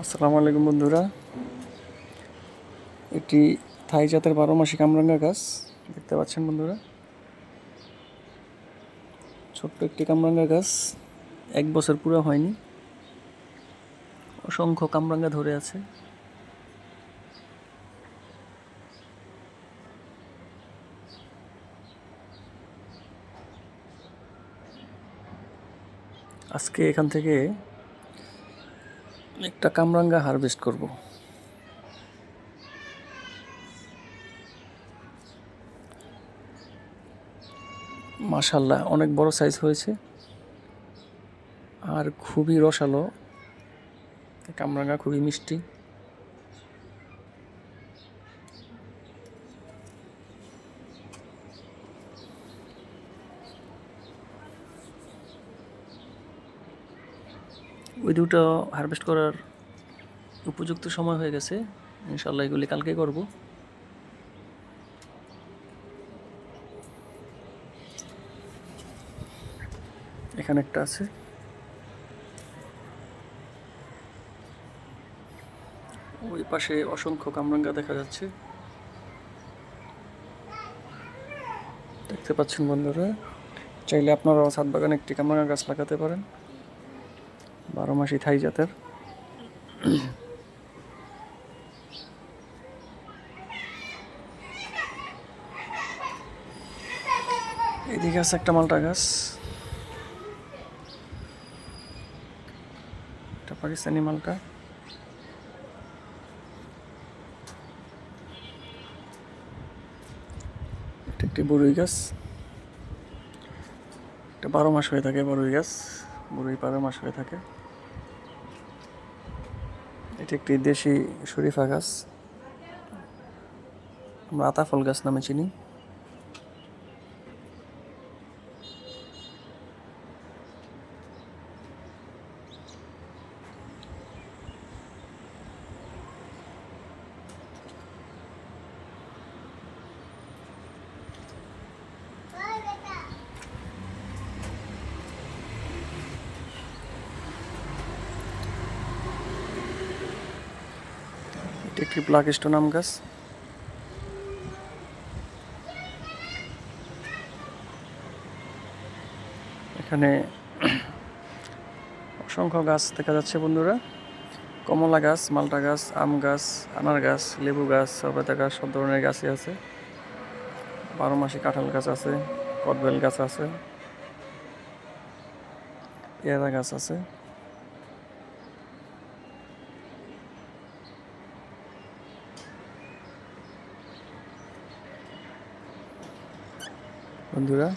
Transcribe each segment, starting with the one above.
আসসালামু আলাইকুম বন্ধুরা। এটি থাই জাতের বারো মাসি কামরাঙ্গা গাছ, দেখতে পাচ্ছেন বন্ধুরা। ছোট্ট একটি কামরাঙ্গা গাছ, এক বছর পুরো হয়নি। অসংখ্য কামরাঙ্গা ধরে আছে। আজকে এখান থেকে একটা কামরাঙ্গা হারভেস্ট করব। মাশাল্লাহ, অনেক বড় সাইজ হয়েছে। আর খুবই রসালো। কামরাঙ্গা খুবই মিষ্টি। ওই দুটো হারভেস্ট করার উপযুক্ত সময় হয়ে গেছে। ইনশাল্লাহ এগুলি কালকে করব। এখানে একটা আছে। ওই পাশে অসংখ্য কামরাঙ্গা দেখা যাচ্ছে। দেখতে পাচ্ছেন বন্ধুরা, চাইলে আপনারাও ছাদ বাগানে একটি কামরাঙ্গা গাছ লাগাতে পারেন। বারো মাসি থাই জাতের। এদিকে আছে একটা মালটা গাছ। একটা পাকিস্তানি মালটা। এটা একটি বরুই গাছ। এটা বারো মাস হয়ে থাকে বরুই গাছ। বরুই বারো মাস হয়ে থাকে। এটি একটি দেশি শরীফা গাছ আমরা আতাফল গাছ নামে চিনি। একটি স্টোন আম গাছ। এখানে অসংখ্য গাছ দেখা যাচ্ছে বন্ধুরা। কমলা গাছ, মালটা গাছ, আম গাছ, আনার গাছ, লেবু গাছ, সবেদা গাছ, সব ধরনের গাছই আছে। বারো মাসি কাঁঠাল গাছ আছে, কদবেল গাছ আছে, পেয়ারা গাছ আছে। বন্ধুরা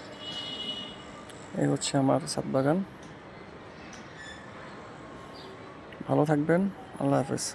এই হচ্ছে আমার সাত বাগান। ভালো থাকবেন আল্লাহ হাফেজ।